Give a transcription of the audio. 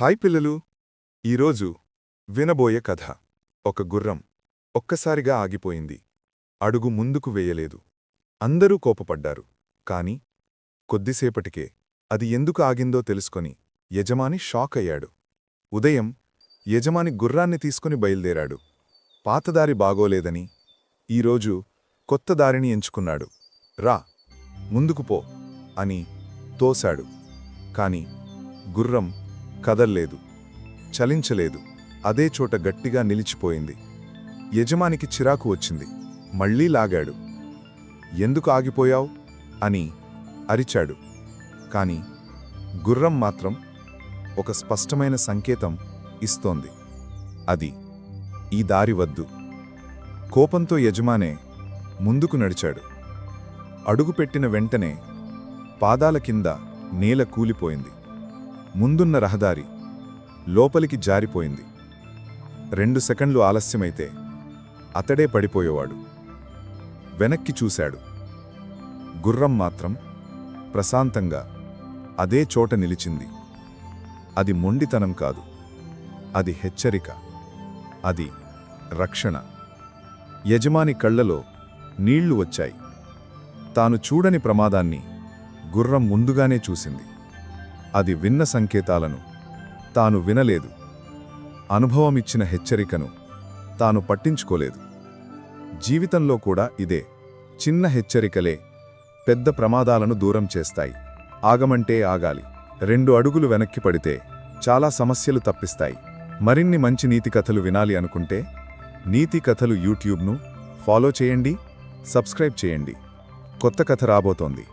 Hi పిల్లలు. ఈరోజు వినబోయే కథ. ఒక గుర్రం ఒక్కసారిగా ఆగిపోయింది. అడుగు ముందుకు వేయలేదు. అందరూ కోపపడ్డారు. కాని కొద్దిసేపటికే అది ఎందుకు ఆగిందో తెలుసుకొని యజమాని షాక్ అయ్యాడు. ఉదయం యజమాని గుర్రాన్ని తీసుకుని బయలుదేరాడు. పాతదారి బాగోలేదని ఈరోజు కొత్త దారిని ఎంచుకున్నాడు. రా ముందుకు పో అని తోశాడు. కాని గుర్రం కదల్లేదు చలించలేదు. అదే చోట గట్టిగా నిలిచిపోయింది. యజమానికి చిరాకు వచ్చింది. మళ్ళీ లాగాడు. ఎందుకు ఆగిపోయావు? అని అరిచాడు. కాని గుర్రం మాత్రం ఒక స్పష్టమైన సంకేతం ఇస్తోంది. అది ఈ దారి వద్దు. కోపంతో యజమానే ముందుకు నడిచాడు. అడుగుపెట్టిన వెంటనే పాదాల కింద నేల కూలిపోయింది. ముందున్న రహదారి లోపలికి జారిపోయింది. రెండు సెకండ్లు ఆలస్యమైతే అతడే పడిపోయేవాడు. వెనక్కి చూశాడు. గుర్రం మాత్రం ప్రశాంతంగా అదే చోట నిలిచింది. అది మొండితనం కాదు. అది హెచ్చరిక. అది రక్షణ. యజమాని కళ్ళలో నీళ్ళు వచ్చాయి. తాను చూడని ప్రమాదాన్ని గుర్రం ముందుగానే చూసింది. అది విన్న సంకేతాలను తాను వినలేదు. అనుభవమిచ్చిన హెచ్చరికను తాను పట్టించుకోలేదు. జీవితంలో కూడా ఇదే చిన్న హెచ్చరికలే పెద్ద ప్రమాదాలను దూరం చేస్తాయి. ఆగమంటే ఆగాలి. రెండు అడుగులు వెనక్కి పడితే చాలా సమస్యలు తప్పిస్తాయి. మరిన్ని మంచి నీతి కథలు వినాలి అనుకుంటే నీతి కథలు యూట్యూబ్ను ఫాలో చేయండి సబ్స్క్రైబ్ చేయండి. కొత్త కథ రాబోతోంది.